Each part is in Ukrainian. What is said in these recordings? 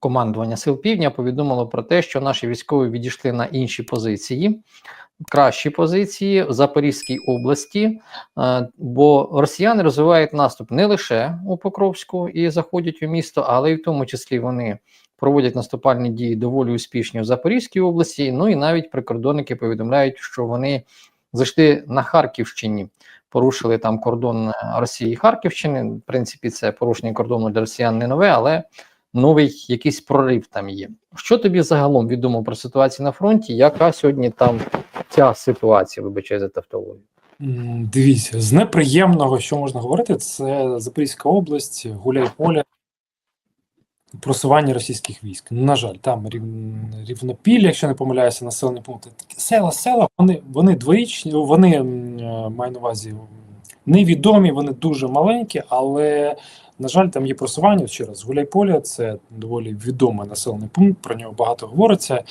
командування Сил Півдня повідомило про те, що наші військові відійшли на інші позиції, кращі позиції в Запорізькій області, е, бо росіяни розвивають наступ не лише у Покровську і заходять у місто, але й в тому числі вони проводять наступальні дії доволі успішні в Запорізькій області. Ну і навіть прикордонники повідомляють, що вони зайшли на Харківщині. Порушили там кордон Росії і Харківщини. В принципі, це порушення кордону для росіян не нове, але новий якийсь прорив там є. Що тобі загалом відомо про ситуацію на фронті? Яка сьогодні там ця ситуація? Вибачай за тавтологію. Дивіться, з неприємного, що можна говорити, це Запорізька область, Гуляйполе, просування російських військ. На жаль, там рів- рівнопілля, якщо не помиляюся, населені пункти. Села, села, вони, вони дворічні, вони е, маю на увазі невідомі, вони дуже маленькі, але, на жаль, там є просування. Ще раз, Гуляйполе це доволі відомий населений пункт, про нього багато говориться.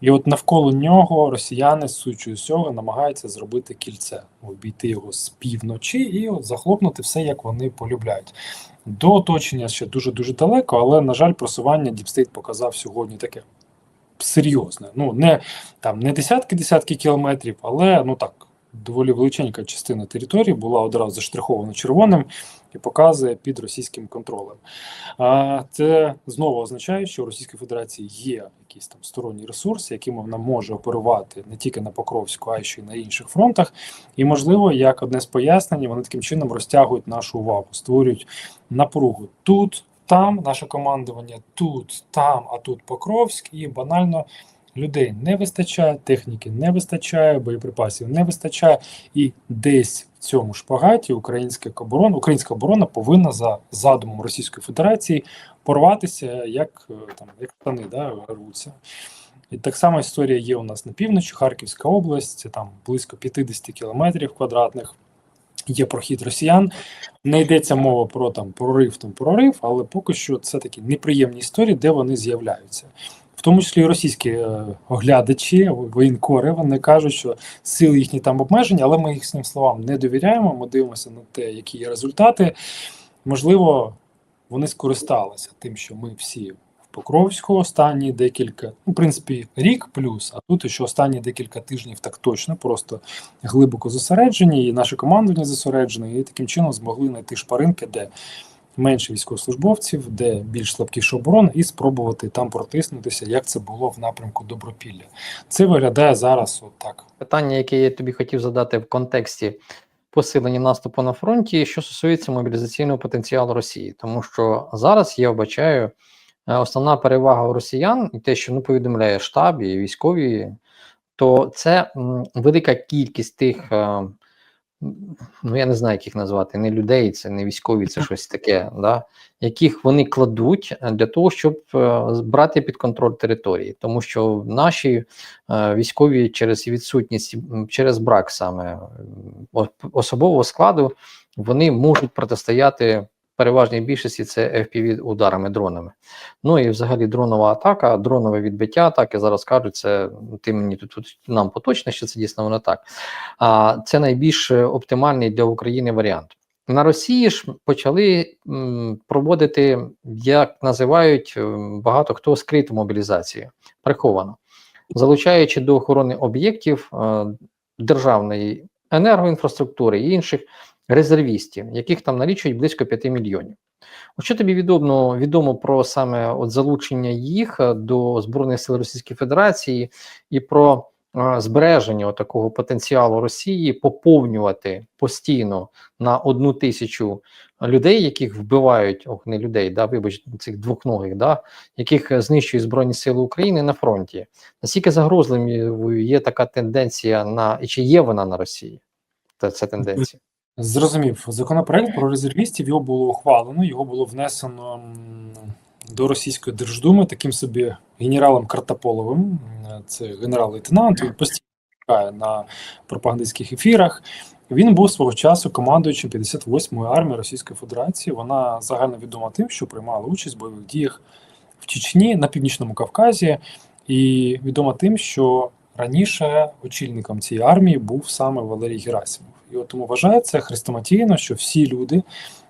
І от навколо нього росіяни, з цього, намагаються зробити кільце, обійти його з півночі і от захлопнути все, як вони полюбляють. До оточення ще дуже дуже далеко, але на жаль, просування Діпстейт показав сьогодні таке серйозне. Ну не там не десятки десятки кілометрів, але ну так доволі величенька частина території була одразу заштрихована червоним і показує під російським контролем. А це знову означає, що у Російської Федерації є якийсь там сторонній ресурс, яким вона може оперувати не тільки на Покровську, а й ще й на інших фронтах. І, можливо, як одне з пояснень, вони таким чином розтягують нашу увагу, створюють напругу тут, там наше командування, тут, там, а тут Покровськ, і банально людей не вистачає, техніки не вистачає, боєприпасів не вистачає, і десь в цьому шпагаті українська оборона, українська оборона повинна за задумом Російської Федерації порватися, як е, там як штани, да, рвуться. І так само історія є у нас на півночі, Харківська область, там близько 50 кілометрів квадратних. Є прохід росіян. Не йдеться мова про там прорив, там прорив, але поки що це такі неприємні історії, де вони з'являються. Тому числі і російські е, оглядачі, воєнкори, вони кажуть, що сили їхні там обмежені, але ми їхнім словам не довіряємо. Ми дивимося на те, які є результати. Можливо, вони скористалися тим, що ми всі в Покровську останні декілька, ну, в принципі, рік плюс, а тут ще останні декілька тижнів так точно, просто глибоко зосереджені, і наше командування зосереджене, і таким чином змогли знайти шпаринки, де менше військовослужбовців, де більш слабкіша оборона, і спробувати там протиснутися, як це було в напрямку Добропілля. Це виглядає зараз отак. Питання, яке я тобі хотів задати в контексті посилення наступу на фронті, що стосується мобілізаційного потенціалу Росії, тому що зараз я вбачаю е, основна перевага росіян, і те, що ну повідомляє штаб і військові, то це велика кількість тих. Ну, я не знаю, як їх назвати, не людей, це не військові, це щось таке, да, яких вони кладуть е, для того, щоб е, брати під контроль території, тому що наші е, військові через відсутність, через брак саме особового складу, вони можуть протистояти переважній більшості це FPV ударами дронами. Ну і взагалі дронова атака, дронове відбиття атаки зараз кажуть, це ти мені тут, тут нам поточно, що це дійсно воно так. А це найбільш оптимальний для України варіант. На Росії ж почали м, проводити, як називають багато хто скриту мобілізацію, приховано, залучаючи до охорони об'єктів е, державної енергоінфраструктури і інших резервістів, яких там налічують близько 5 мільйонів. От що тобі відомо, відомо про саме от залучення їх е, до Збройних сил Російської Федерації і про е, збереження такого потенціалу Росії поповнювати постійно на одну тисячу людей, яких вбивають, ох, не людей, да, вибач, цих двохногих, да, яких знищують Збройні Сили України на фронті. Наскільки загрозливою є така тенденція на чи є вона на Росії? Та ця тенденція? Зрозумів, законопроект про резервістів його було ухвалено, його було внесено до російської держдуми таким собі генералом Картополовим. Це генерал-лейтенант, він постійно на пропагандистських ефірах. Він був свого часу командуючим 58-ї армії Російської Федерації. Вона загально відома тим, що приймала участь в бойових діях в Чечні на північному Кавказі, і відома тим, що раніше очільником цієї армії був саме Валерій Герасимов. І от тому вважається хрестоматійно, що всі люди,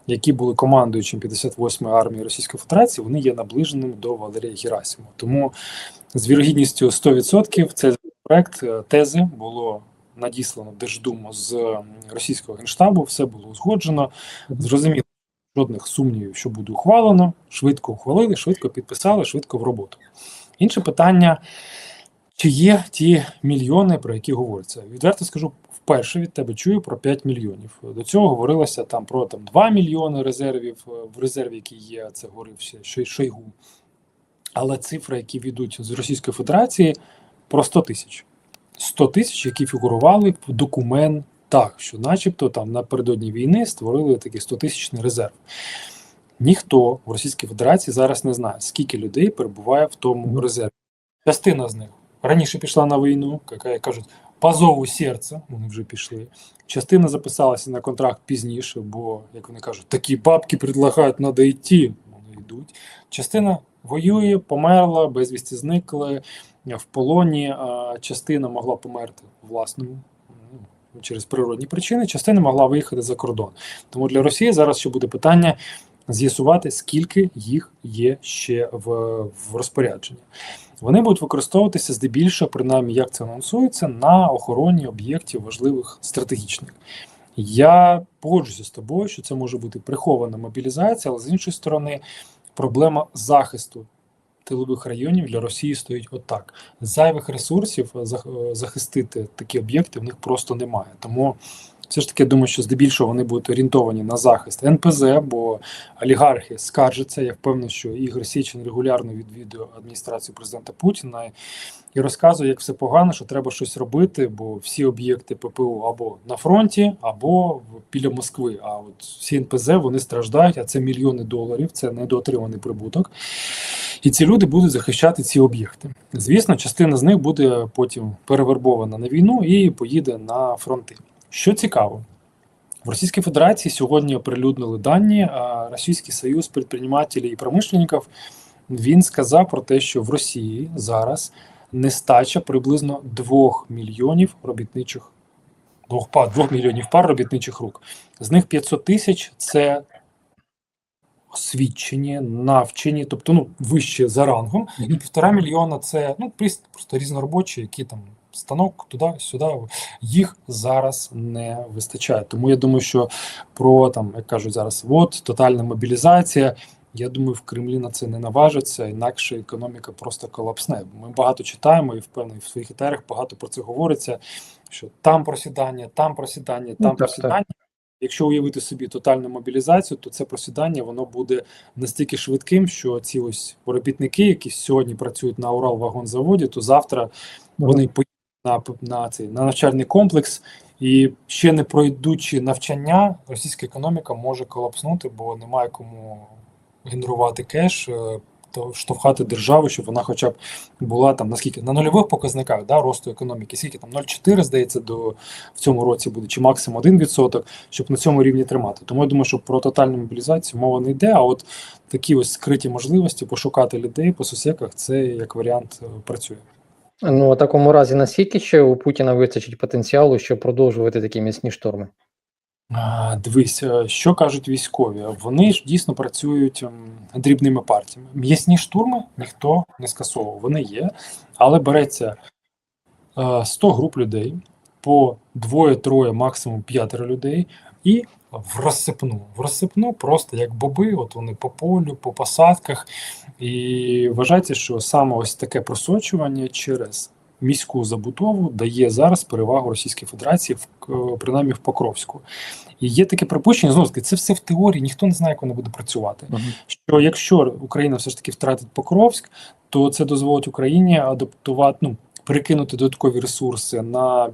які були командуючим 58-ї армії Російської Федерації, вони є наближеними до Валерія Герасимова. Тому з вірогідністю 100% цей проект е, тези було надіслано Держдуму з російського генштабу, все було узгоджено. Зрозуміло, жодних сумнівів, що буде ухвалено. Швидко ухвалили, швидко підписали, швидко в роботу. Інше питання: чи є ті мільйони, про які говориться? Відверто скажу, вперше від тебе чую про 5 мільйонів. До цього говорилося там про там 2 мільйони резервів е, в резерві, який є. Це говорив ще Шой- Шойгу. Але цифри, які відуть з Російської Федерації, про 100 тисяч. 100 тисяч, які фігурували в документах, що, начебто, там напередодні війни створили такий 100 тисячний резерв. Ніхто в Російській Федерації зараз не знає, скільки людей перебуває в тому резерві. Частина з них раніше пішла на війну, яка як кажуть, по зову серця, вони вже пішли. Частина записалася на контракт пізніше, бо, як вони кажуть, такі бабки предлагають, треба йти. Вони йдуть. Частина воює, померла, безвісті зникли в полоні. а Частина могла померти власному ну, через природні причини, частина могла виїхати за кордон. Тому для Росії зараз ще буде питання з'ясувати, скільки їх є ще в, в розпорядженні. Вони будуть використовуватися здебільшого, принаймні, як це анонсується, на охороні об'єктів важливих стратегічних. Я погоджуся з тобою, що це може бути прихована мобілізація, але з іншої сторони, проблема захисту тилових районів для Росії стоїть отак: зайвих ресурсів е, захистити такі об'єкти в них просто немає. Тому все ж таки думаю, що здебільшого вони будуть орієнтовані на захист НПЗ, бо олігархи скаржаться. Я впевнений, що Ігор Січин регулярно відвідує адміністрацію президента Путіна і розказує, як все погано, що треба щось робити, бо всі об'єкти ППО або на фронті, або біля Москви. А от всі НПЗ вони страждають, а це мільйони доларів, це недоотриманий прибуток. І ці люди будуть захищати ці об'єкти. Звісно, частина з них буде потім перевербована на війну і поїде на фронти. Що цікаво, в Російській Федерації сьогодні оприлюднили дані, Російський Союз предпринимателей і промишленників він сказав про те, що в Росії зараз нестача приблизно 2 мільйонів робітничих двох 2 мільйонів пар робітничих рук. З них 500 тисяч це освічені, навчені, тобто ну, вище за рангом, і півтора мільйона це ну, просто, просто різноробочі, які там станок туди, сюди. Їх зараз не вистачає. Тому я думаю, що про там, як кажуть зараз, от тотальна мобілізація. Я думаю, в Кремлі на це не наважаться, інакше економіка просто колапсне. Ми багато читаємо і впевнений в своїх етерах багато про це говориться. Що там просідання, там просідання, там Ну, так, просідання. Якщо уявити собі тотальну мобілізацію, то це просідання воно буде настільки швидким, що ці ось робітники, які сьогодні працюють на Уралвагонзаводі, то завтра вони поїдуть на, на цей на навчальний комплекс, і ще не пройдучи навчання, російська економіка може колапснути, бо немає кому генерувати кеш, е, то штовхати державу, щоб вона хоча б була там наскільки на нульових показниках да, росту економіки, скільки там 0,4, здається, до в цьому році буде, чи максимум 1%, щоб на цьому рівні тримати. Тому я думаю, що про тотальну мобілізацію мова не йде. А от такі ось скриті можливості пошукати людей по сусеках, це як варіант е, працює. Ну, у такому разі, наскільки ще у Путіна вистачить потенціалу, щоб продовжувати такі міцні шторми? Дивись, е, що кажуть військові. Вони ж дійсно працюють ем, дрібними партіями. М'ясні штурми ніхто не скасовував. Вони є, але береться е, 100 груп людей по двоє-троє, максимум п'ятеро людей, і в розсипну. В розсипну просто як боби, от вони по полю, по посадках. І вважається, що саме ось таке просочування через міську забудову дає зараз перевагу Російській Федерації, в, е, принаймні в Покровську. І є таке припущення, знову ж таки, це все в теорії, ніхто не знає, як воно буде працювати. Що якщо Україна все ж таки втратить Покровськ, то це дозволить Україні адаптувати, ну, перекинути додаткові ресурси на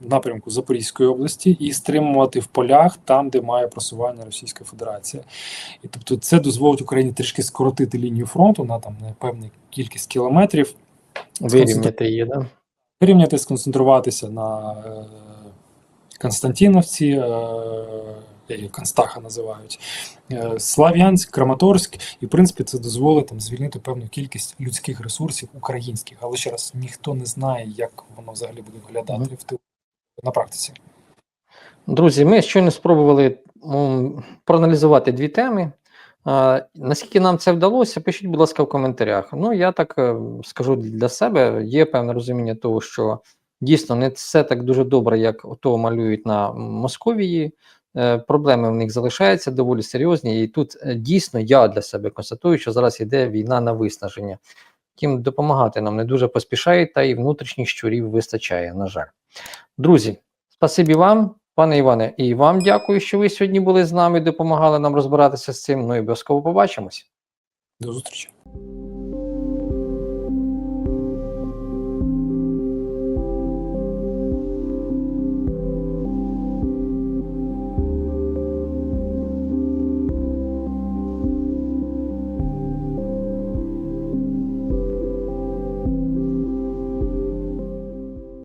напрямку Запорізької області і стримувати в полях там, де має просування Російська Федерація. І тобто це дозволить Україні трішки скоротити лінію фронту на там на певну кількість кілометрів, Вирівняти її, да? вирівняти, сконцентруватися на е, Константиновці, е, Констаха називають, е, Слав'янськ, Краматорськ, і в принципі це дозволить там звільнити певну кількість людських ресурсів українських. Але ще раз ніхто не знає, як воно взагалі буде виглядати Мгм. в тил- на практиці. Друзі, ми щойно спробували м, проаналізувати дві теми. Наскільки нам це вдалося, пишіть, будь ласка, в коментарях. Ну, я так е, скажу для себе, є певне розуміння того, що дійсно не все так дуже добре, як то малюють на Московії. Е, Проблеми в них залишаються доволі серйозні, і тут е, дійсно я для себе констатую, що зараз йде війна на виснаження. Втім, допомагати нам не дуже поспішають, та і внутрішніх щурів вистачає, на жаль. Друзі, спасибі вам, пане Іване, і вам дякую, що ви сьогодні були з нами, допомагали нам розбиратися з цим. Ну і обов'язково побачимось. До зустрічі.